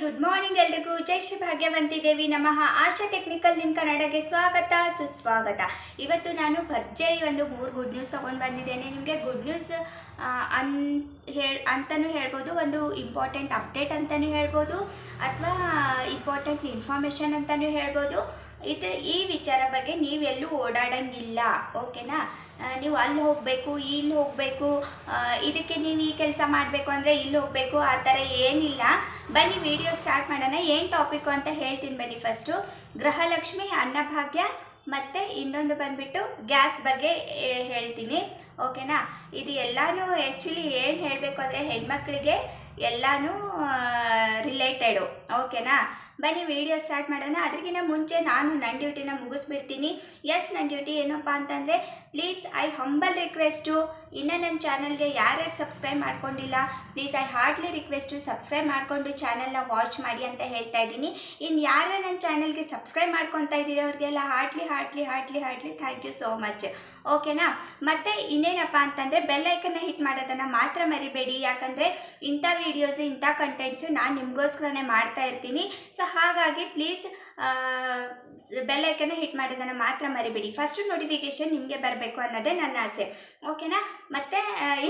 Good morning ಎಲ್ರಿಗೂ. ಜೈ ಶ್ರೀ ಭಾಗ್ಯವಂತಿ ದೇವಿ ನಮಃ. ಆಶಾ technical ನಿಮ್ಮ ಕನ್ನಡಕ್ಕೆ ಸ್ವಾಗತ, ಸುಸ್ವಾಗತ. ಇವತ್ತು ನಾನು ಭರ್ಜರಿ ಒಂದು ಮೂರು ಗುಡ್ ನ್ಯೂಸ್ ತೊಗೊಂಡು ಬಂದಿದ್ದೇನೆ. ನಿಮಗೆ ಗುಡ್ ನ್ಯೂಸ್ ಅನ್, ಹೇಳಿ ಅಂತಲೂ ಹೇಳ್ಬೋದು, ಒಂದು ಇಂಪಾರ್ಟೆಂಟ್ ಅಪ್ಡೇಟ್ ಅಂತಲೂ ಹೇಳ್ಬೋದು, ಅಥವಾ ಇಂಪಾರ್ಟೆಂಟ್ ಇನ್ಫಾರ್ಮೇಷನ್ ಅಂತಲೂ ಹೇಳ್ಬೋದು. ಇದು, ಈ ವಿಚಾರ ಬಗ್ಗೆ ನೀವೆಲ್ಲೂ ಓಡಾಡಂಗಿಲ್ಲ, ಓಕೆನಾ? ನೀವು ಅಲ್ಲಿ ಹೋಗಬೇಕು, ಇಲ್ಲಿ ಹೋಗಬೇಕು ಇದಕ್ಕೆ ನೀವು ಈ ಕೆಲಸ ಮಾಡಬೇಕು ಅಂದರೆ ಇಲ್ಲಿ ಹೋಗಬೇಕು, ಆ ಥರ ಏನಿಲ್ಲ. ಬನ್ನಿ ವಿಡಿಯೋ ಸ್ಟಾರ್ಟ್ ಮಾಡೋಣ. ಏನು ಟಾಪಿಕ್ಕು ಅಂತ ಹೇಳ್ತೀನಿ ಬನ್ನಿ ಫಸ್ಟು ಗೃಹಲಕ್ಷ್ಮಿ, ಅನ್ನಭಾಗ್ಯ ಮತ್ತು ಇನ್ನೊಂದು ಬಂದ್ಬಿಟ್ಟು ಗ್ಯಾಸ್ ಬಗ್ಗೆ ಹೇಳ್ತೀನಿ. ಓಕೆನಾ ಇದು ಎಲ್ಲನೂ ಆ್ಯಕ್ಚುಲಿ ಏನು ಹೇಳಬೇಕು ಅಂದರೆ ಹೆಣ್ಮಕ್ಳಿಗೆ ಎಲ್ಲನೂ ರಿಲೇಟೆಡು ಓಕೆನಾ ಬನ್ನಿ ವಿಡಿಯೋ ಸ್ಟಾರ್ಟ್ ಮಾಡೋಣ. ಅದಕ್ಕಿಂತ ಮುಂಚೆ ನಾನು ನನ್ನ ಡ್ಯೂಟಿನ ಮುಗಿಸ್ಬಿಡ್ತೀನಿ. ಎಸ್ ನನ್ನ ಡ್ಯೂಟಿ ಏನಪ್ಪ ಅಂತಂದರೆ ಪ್ಲೀಸ್ ಐ ಹಂಬಲ್ ರಿಕ್ವೆಸ್ಟು ಇನ್ನೂ ನನ್ನ ಚಾನಲ್ಗೆ ಯಾರ್ಯಾರು ಸಬ್ಸ್ಕ್ರೈಬ್ ಮಾಡ್ಕೊಂಡಿಲ್ಲ please I hardly request subscribe ಮಾಡಿಕೊಂಡು ಚಾನಲ್ನ ವಾಚ್ ಮಾಡಿ ಅಂತ ಹೇಳ್ತಾ ಇದ್ದೀನಿ. ಇನ್ನು ಯಾರ್ಯಾರು ನನ್ನ ಚಾನಲ್ಗೆ ಸಬ್ಸ್ಕ್ರೈಬ್ ಮಾಡ್ಕೊತಾ ಇದ್ದೀರಿ ಅವ್ರಿಗೆಲ್ಲ heartly heartly heartly heartly thank you so much ಓಕೆನಾ? ಮತ್ತು ಇನ್ನೇನಪ್ಪ ಅಂತಂದರೆ ಬೆಲ್ಲೈಕನ್ನ ಹಿಟ್ ಮಾಡೋದನ್ನು ಮಾತ್ರ ಮರಿಬೇಡಿ. ಯಾಕಂದರೆ ಇಂಥ ವೀಡಿಯೋಸು ಇಂಥ ಕಂಟೆಂಟ್ಸು ನಾನು ನಿಮಗೋಸ್ಕರನೇ ಮಾಡ್ತಾ ಇರ್ತೀನಿ. ಸೊ ಹಾಗಾಗಿ ಪ್ಲೀಸ್ ಬೆಲ್ಲೈಕನ್ನ ಹಿಟ್ ಮಾಡೋದನ್ನು ಮಾತ್ರ ಮರಿಬೇಡಿ. ಫಸ್ಟು ನೋಟಿಫಿಕೇಷನ್ ನಿಮಗೆ ಬರಬೇಕು ಅನ್ನೋದೇ ನನ್ನ ಆಸೆ. ಓಕೆನಾ? ಮತ್ತು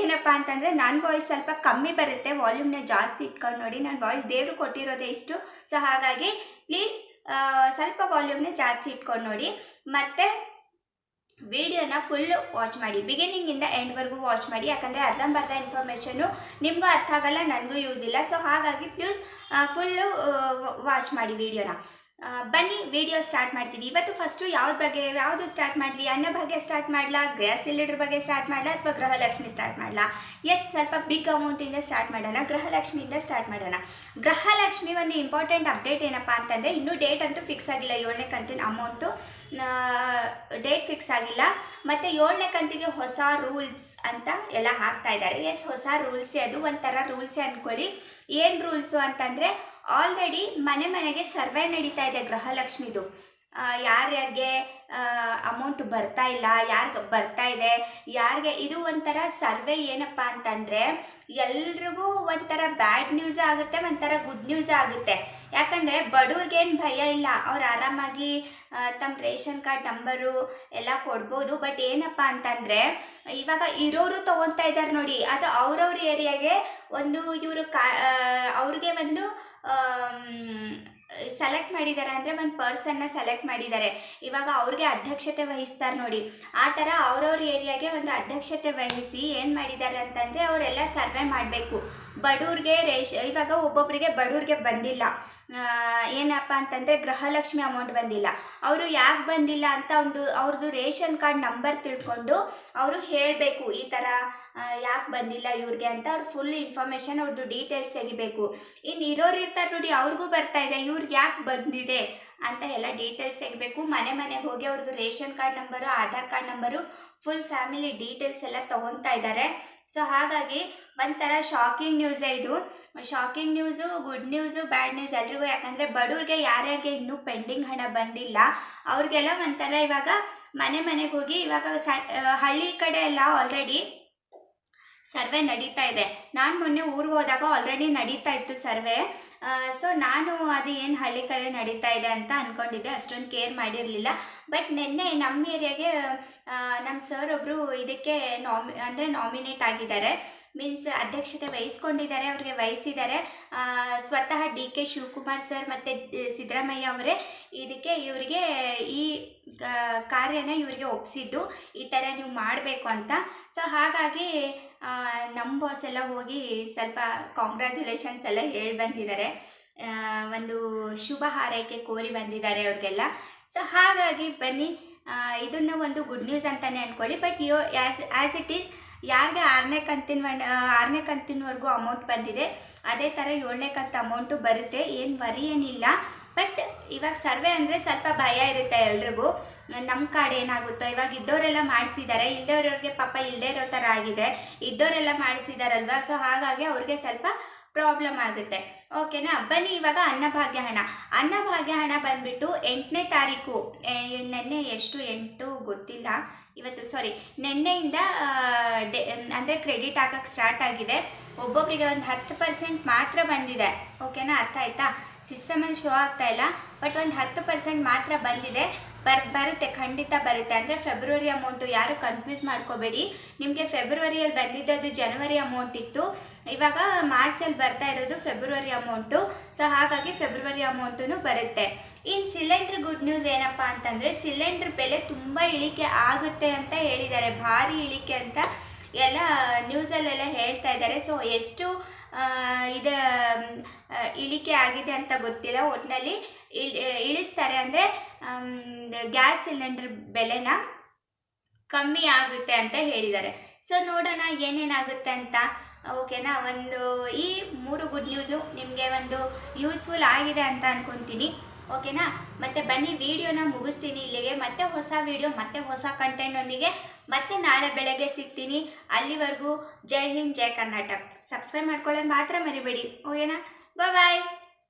ಏನಪ್ಪ ಅಂತಂದರೆ ನನ್ನ ವಾಯ್ಸ್ ಸ್ವಲ್ಪ ಕಮ್ಮಿ ಬರುತ್ತೆ. ವಾಲ್ಯೂಮ್ನ ಜಾಸ್ತಿ ಇಟ್ಕೊಂಡು ನೋಡಿ. ನನ್ನ ವಾಯ್ಸ್ ದೇವರು ಕೊಟ್ಟಿರೋದೇ ಇಷ್ಟು. ಸೊ ಹಾಗಾಗಿ ಪ್ಲೀಸ್ ಸ್ವಲ್ಪ ವಾಲ್ಯೂಮ್ನ ಜಾಸ್ತಿ ಇಟ್ಕೊಂಡು ನೋಡಿ. ಮತ್ತು ವಿಡಿಯೋನ ಫುಲ್ ವಾಚ್ ಮಾಡಿ ಬಿಗಿನಿಂಗಿಂದ ಎಂಡ್ವರೆಗೂ ವಾಚ್ ಮಾಡಿ, ಯಾಕಂದರೆ ಅರ್ಧಂಬರ್ಧ ಇನ್ಫಾರ್ಮೇಷನು ನಿಮಗೂ ಅರ್ಥ ಆಗಲ್ಲ ನನಗೂ ಯೂಸ್ ಇಲ್ಲ. ಸೊ ಹಾಗಾಗಿ ಪ್ಲೀಸ್ ಫುಲ್ಲು ವಾಚ್ ಮಾಡಿ ವಿಡಿಯೋನ. ಬನ್ನಿ ವಿಡಿಯೋ ಸ್ಟಾರ್ಟ್ ಮಾಡ್ತೀನಿ. ಇವತ್ತು ಫಸ್ಟು ಯಾವ್ದು ಬಗ್ಗೆ, ಯಾವುದು ಸ್ಟಾರ್ಟ್ ಮಾಡಲಿ? ಬಗ್ಗೆ ಸ್ಟಾರ್ಟ್ ಮಾಡಲಾ? ಗ್ಯಾಸ್ ಸಿಲಿಂಡರ್ ಬಗ್ಗೆ ಸ್ಟಾರ್ಟ್ ಮಾಡಲಾ? ಅಥವಾ ಗೃಹಲಕ್ಷ್ಮಿ ಸ್ಟಾರ್ಟ್ ಮಾಡಲಾ? ಎಸ್ ಸ್ವಲ್ಪ ಬಿಗ್ ಅಮೌಂಟಿಂದ ಸ್ಟಾರ್ಟ್ ಮಾಡೋಣ. ಗೃಹಲಕ್ಷ್ಮಿಯಿಂದ ಸ್ಟಾರ್ಟ್ ಮಾಡೋಣ. ಗೃಹಲಕ್ಷ್ಮಿ ಒಂದು ಇಂಪಾರ್ಟೆಂಟ್ ಅಪ್ಡೇಟ್ ಏನಪ್ಪ ಅಂತಂದರೆ, ಇನ್ನೂ ಡೇಟ್ ಅಂತೂ ಫಿಕ್ಸ್ ಆಗಿಲ್ಲ. ಏಳನೇ ಕಂತಿನ ಅಮೌಂಟು ಡೇಟ್ ಫಿಕ್ಸ್ ಆಗಿಲ್ಲ. ಮತ್ತು ಏಳನೇ ಕಂತಿಗೆ ಹೊಸ ರೂಲ್ಸ್ ಅಂತ ಎಲ್ಲ ಹಾಕ್ತಾ ಇದ್ದಾರೆ. ಎಸ್ ಹೊಸ ರೂಲ್ಸೇ ಅದು ಒಂಥರ ರೂಲ್ಸೇ ಅಂದ್ಕೊಳ್ಳಿ ಏನು ರೂಲ್ಸು ಅಂತಂದರೆ ಆಲ್ರೆಡಿ ಮನೆ ಮನೆಗೆ ಸರ್ವೆ ನಡೀತಾ ಇದೆ ಗೃಹಲಕ್ಷ್ಮಿದು. ಯಾರ್ಯಾರಿಗೆ ಅಮೌಂಟ್ ಬರ್ತಾ ಇಲ್ಲ, ಯಾರಿಗೆ ಬರ್ತಾ ಇದೆ, ಯಾರಿಗೆ ಇದು ಒಂಥರ ಸರ್ವೆ ಏನಪ್ಪ ಅಂತಂದರೆ ಎಲ್ರಿಗೂ ಒಂಥರ ಬ್ಯಾಡ್ ನ್ಯೂಸ್ ಆಗುತ್ತೆ, ಒಂಥರ ಗುಡ್ ನ್ಯೂಸ್ ಆಗುತ್ತೆ. ಯಾಕಂದರೆ ಬಡವ್ರಿಗೇನು ಭಯ ಇಲ್ಲ, ಅವ್ರು ಆರಾಮಾಗಿ ತಮ್ಮ ರೇಷನ್ ಕಾರ್ಡ್ ನಂಬರು ಎಲ್ಲ ಕೊಡ್ಬೋದು, ಬಟ್ ಏನಪ್ಪ ಅಂತಂದರೆ ಇವಾಗ ಇರೋರು ತೊಗೊತಾ ಇದ್ದಾರೆ ನೋಡಿ, ಅದು ಅವ್ರವ್ರ ಏರಿಯಾಗೆ ಒಂದು ಇವರು ಕಾ ಅವ್ರಿಗೆ ಒಂದು ಸೆಲೆಕ್ಟ್ ಮಾಡಿದ್ದಾರೆ ಅಂದರೆ ಒಂದು ಪರ್ಸನ್ನ ಸೆಲೆಕ್ಟ್ ಮಾಡಿದ್ದಾರೆ ಇವಾಗ ಅವ್ರಿಗೆ ಅಧ್ಯಕ್ಷತೆ ವಹಿಸ್ತಾರೆ ನೋಡಿ. ಆ ಥರ ಅವ್ರವ್ರ ಏರಿಯಾಗೆ ಒಂದು ಅಧ್ಯಕ್ಷತೆ ವಹಿಸಿ ಏನು ಮಾಡಿದ್ದಾರೆ ಅಂತಂದರೆ ಅವರೆಲ್ಲ ಸರ್ವೆ ಮಾಡಬೇಕು. ಬಡವ್ರಿಗೆ ರೇಷ್, ಇವಾಗ ಒಬ್ಬೊಬ್ಬರಿಗೆ ಬಡವ್ರಿಗೆ ಬಂದಿಲ್ಲ. ಏನಪ್ಪ ಅಂತಂದರೆ ಗೃಹಲಕ್ಷ್ಮಿ ಅಮೌಂಟ್ ಬಂದಿಲ್ಲ. ಅವರು ಯಾಕೆ ಬಂದಿಲ್ಲ ಅಂತ ಒಂದು ಅವ್ರದ್ದು ರೇಷನ್ ಕಾರ್ಡ್ ನಂಬರ್ ತಿಳ್ಕೊಂಡು ಅವರು ಹೇಳಬೇಕು ಈ ಥರ ಯಾಕೆ ಬಂದಿಲ್ಲ ಇವ್ರಿಗೆ ಅಂತ ಅವ್ರು ಫುಲ್ ಇನ್ಫಾರ್ಮೇಷನ್ ಅವ್ರದ್ದು ಡೀಟೇಲ್ಸ್ ತೆಗಿಬೇಕು. ಇನ್ನು ಇರೋರು ಇರ್ತಾರೆ ನೋಡಿ, ಅವ್ರಿಗೂ ಬರ್ತಾ ಇದೆ, ಇವ್ರಿಗೆ ಯಾಕೆ ಬಂದಿದೆ ಅಂತ ಎಲ್ಲ ಡೀಟೇಲ್ಸ್ ತೆಗಿಬೇಕು. ಮನೆ ಮನೆಗೆ ಹೋಗಿ ಅವ್ರದ್ದು ration card number Aadhaar card number full family details ಎಲ್ಲ ತೊಗೊತಾ ಇದ್ದಾರೆ ಸೊ ಹಾಗಾಗಿ ಒಂಥರ ಶಾಕಿಂಗ್ ನ್ಯೂಸೇ ಇದು. Shocking news good news bad news ಎಲ್ರಿಗೂ. ಯಾಕಂದರೆ ಬಡವ್ರಿಗೆ ಯಾರ್ಯಾರಿಗೆ ಇನ್ನೂ ಪೆಂಡಿಂಗ್ ಹಣ ಬಂದಿಲ್ಲ, ಅವ್ರಿಗೆಲ್ಲ ಒಂಥರ ಇವಾಗ ಮನೆ ಮನೆಗೆ ಹೋಗಿ ಇವಾಗ ಸ ಹಳ್ಳಿ ಕಡೆ ಎಲ್ಲ ಆಲ್ರೆಡಿ ಸರ್ವೆ ನಡೀತಾ ಇದೆ. ನಾನು ಮೊನ್ನೆ ಊರಿಗೆ ಹೋದಾಗ ಆಲ್ರೆಡಿ ನಡೀತಾ ಇತ್ತು ಸರ್ವೆ. ಸೊ ನಾನು ಅದು ಏನು ಹಳ್ಳಿ ಕಡೆ ನಡೀತಾ ಇದೆ ಅಂತ ಅಂದ್ಕೊಂಡಿದ್ದೆ ಅಷ್ಟೊಂದು ಕೇರ್ ಮಾಡಿರಲಿಲ್ಲ. ಬಟ್ ನಿನ್ನೆ ನಮ್ಮ ಏರಿಯಾಗೆ ನಮ್ಮ ಸರ್ ಒಬ್ಬರು ಇದಕ್ಕೆ ನಾಮಿ ಅಂದರೆ ನಾಮಿನೇಟ್ ಆಗಿದ್ದಾರೆ. ಮೀನ್ಸ್ ಅಧ್ಯಕ್ಷತೆ ವಹಿಸ್ಕೊಂಡಿದ್ದಾರೆ, ಅವ್ರಿಗೆ ವಹಿಸಿದ್ದಾರೆ. ಸ್ವತಃ ಡಿ ಕೆ ಶಿವಕುಮಾರ್ ಸರ್ ಮತ್ತು ಸಿದ್ದರಾಮಯ್ಯ ಅವರೇ. ಇದಕ್ಕೆ ಇವರಿಗೆ ಈ ಕಾರ್ಯನ ಇವರಿಗೆ ಒಪ್ಪಿಸಿದ್ದು ಈ ಥರ ನೀವು ಮಾಡಬೇಕು ಅಂತ. ಸೊ ಹಾಗಾಗಿ ನಮ್ಮ ಬಾಸ್ ಎಲ್ಲ ಹೋಗಿ ಸ್ವಲ್ಪ ಕಾಂಗ್ರ್ಯಾಚುಲೇಷನ್ಸ್ ಎಲ್ಲ ಹೇಳಿ ಬಂದಿದ್ದಾರೆ. ಒಂದು ಶುಭ ಹಾರೈಕೆ ಕೋರಿ ಬಂದಿದ್ದಾರೆ ಅವ್ರಿಗೆಲ್ಲ. ಸೊ ಹಾಗಾಗಿ ಬನ್ನಿ ಇದನ್ನು ಒಂದು ಗುಡ್ ನ್ಯೂಸ್ ಅಂತಲೇ ಅಂದ್ಕೊಳ್ಳಿ but yo as as it is ಯಾರಿಗೆ ಆರನೇ ಕಂತಿನ ಆರನೇ ಕಂತಿನವರೆಗೂ ಅಮೌಂಟ್ ಬಂದಿದೆ, ಅದೇ ಥರ ಏಳನೇ ಕಂತು ಅಮೌಂಟು ಬರುತ್ತೆ. ಏನು ವರಿ ಏನಿಲ್ಲ. ಬಟ್ ಇವಾಗ ಸರ್ವೆ ಅಂದರೆ ಸ್ವಲ್ಪ ಭಯ ಇರುತ್ತೆ ಎಲ್ರಿಗೂ. ನಮ್ಮ ಕಾಡ ಏನಾಗುತ್ತೋ, ಇವಾಗ ಇದ್ದವರೆಲ್ಲ ಮಾಡಿಸಿದ್ದಾರೆ ಇಲ್ದವ್ರವ್ರಿಗೆ ಪಾಪ ಇಲ್ಲದೇ ಇರೋ ಥರ ಆಗಿದೆ. ಇದ್ದವರೆಲ್ಲ ಮಾಡಿಸಿದಾರಲ್ವಾ? ಸೊ ಹಾಗಾಗಿ ಅವ್ರಿಗೆ ಸ್ವಲ್ಪ ಪ್ರಾಬ್ಲಮ್ ಆಗುತ್ತೆ. ಓಕೆನಾ ಬನ್ನಿ ಇವಾಗ ಅನ್ನಭಾಗ್ಯ ಹಣ. ಅನ್ನಭಾಗ್ಯ ಹಣ ಬಂದ್ಬಿಟ್ಟು ಎಂಟನೇ ತಾರೀಕು ನೆನ್ನೆ ಎಷ್ಟು? ಎಂಟು ಗೊತ್ತಿಲ್ಲ. ಇವತ್ತು ಸಾರಿ ನೆನ್ನೆಯಿಂದ ಡೆ, ಅಂದರೆ ಕ್ರೆಡಿಟ್ ಹಾಕಕ್ಕೆ ಸ್ಟಾರ್ಟ್ ಆಗಿದೆ. ಒಬ್ಬೊಬ್ಬರಿಗೆ ಒಂದು ಹತ್ತು ಪರ್ಸೆಂಟ್ ಮಾತ್ರ ಬಂದಿದೆ. ಓಕೆನಾ ಅರ್ಥ ಆಯ್ತಾ? ಸಿಸ್ಟಮಲ್ಲಿ ಶೋ ಆಗ್ತಾ ಇಲ್ಲ, ಬಟ್ ಒಂದು ಹತ್ತು ಪರ್ಸೆಂಟ್ ಮಾತ್ರ ಬಂದಿದೆ. ಬರ್, ಬರುತ್ತೆ, ಖಂಡಿತ ಬರುತ್ತೆ. ಅಂದರೆ ಫೆಬ್ರವರಿ ಅಮೌಂಟು ಯಾರು ಕನ್ಫ್ಯೂಸ್ ಮಾಡ್ಕೋಬೇಡಿ. ನಿಮಗೆ ಫೆಬ್ರವರಿಯಲ್ಲಿ ಬಂದಿದ್ದದು ಜನವರಿ ಅಮೌಂಟ್ ಇತ್ತು. ಇವಾಗ ಮಾರ್ಚಲ್ಲಿ ಬರ್ತಾ ಇರೋದು ಫೆಬ್ರವರಿ ಅಮೌಂಟು ಸೊ ಹಾಗಾಗಿ ಫೆಬ್ರವರಿ ಅಮೌಂಟು ಬರುತ್ತೆ. ಇನ್ನು ಸಿಲಿಂಡ್ರ್ ಗುಡ್ ನ್ಯೂಸ್ ಏನಪ್ಪ ಅಂತಂದರೆ ಸಿಲಿಂಡ್ರ್ ಬೆಲೆ ತುಂಬ ಇಳಿಕೆ ಆಗುತ್ತೆ ಅಂತ ಹೇಳಿದ್ದಾರೆ. ಭಾರಿ ಇಳಿಕೆ ಅಂತ ಎಲ್ಲ ನ್ಯೂಸಲ್ಲೆಲ್ಲ ಹೇಳ್ತಾ ಇದ್ದಾರೆ. ಸೊ ಎಷ್ಟು ಇದು ಇಳಿಕೆ ಆಗಿದೆ ಅಂತ ಗೊತ್ತಿಲ್ಲ. ಒಟ್ಟಿನಲ್ಲಿ ಇಳಿಸ್ತಾರೆ ಅಂದರೆ ಗ್ಯಾಸ್ ಸಿಲಿಂಡರ್ ಬೆಲೆನ ಕಮ್ಮಿ ಆಗುತ್ತೆ ಅಂತ ಹೇಳಿದ್ದಾರೆ. ಸೊ ನೋಡೋಣ ಏನೇನಾಗುತ್ತೆ ಅಂತ. ಓಕೆನಾ ಒಂದು ಈ ಮೂರು ಗುಡ್ ನ್ಯೂಸು ನಿಮಗೆ ಒಂದು ಯೂಸ್ಫುಲ್ ಆಗಿದೆ ಅಂತ ಅನ್ಕೊತೀನಿ. ಓಕೆನಾ? ಮತ್ತೆ ಬನ್ನಿ, ವಿಡಿಯೋನ ಮುಗಿಸ್ತೀನಿ ಇಲ್ಲಿಗೆ. ಮತ್ತೆ ಹೊಸ ವಿಡಿಯೋ, ಮತ್ತೆ ಹೊಸ ಕಂಟೆಂಟ್ನೊಂದಿಗೆ ಮತ್ತೆ ನಾಳೆ ಬೆಳಗ್ಗೆ ಸಿಗ್ತೀನಿ. ಅಲ್ಲಿವರೆಗೂ ಜೈ ಹಿಂದ್, ಜೈ ಕರ್ನಾಟಕ. ಸಬ್ಸ್ಕ್ರೈಬ್ ಮಾಡ್ಕೊಳ್ಳೋದು ಮಾತ್ರ ಮರಿಬೇಡಿ. ಓಕೆನಾ ಬಾಯ್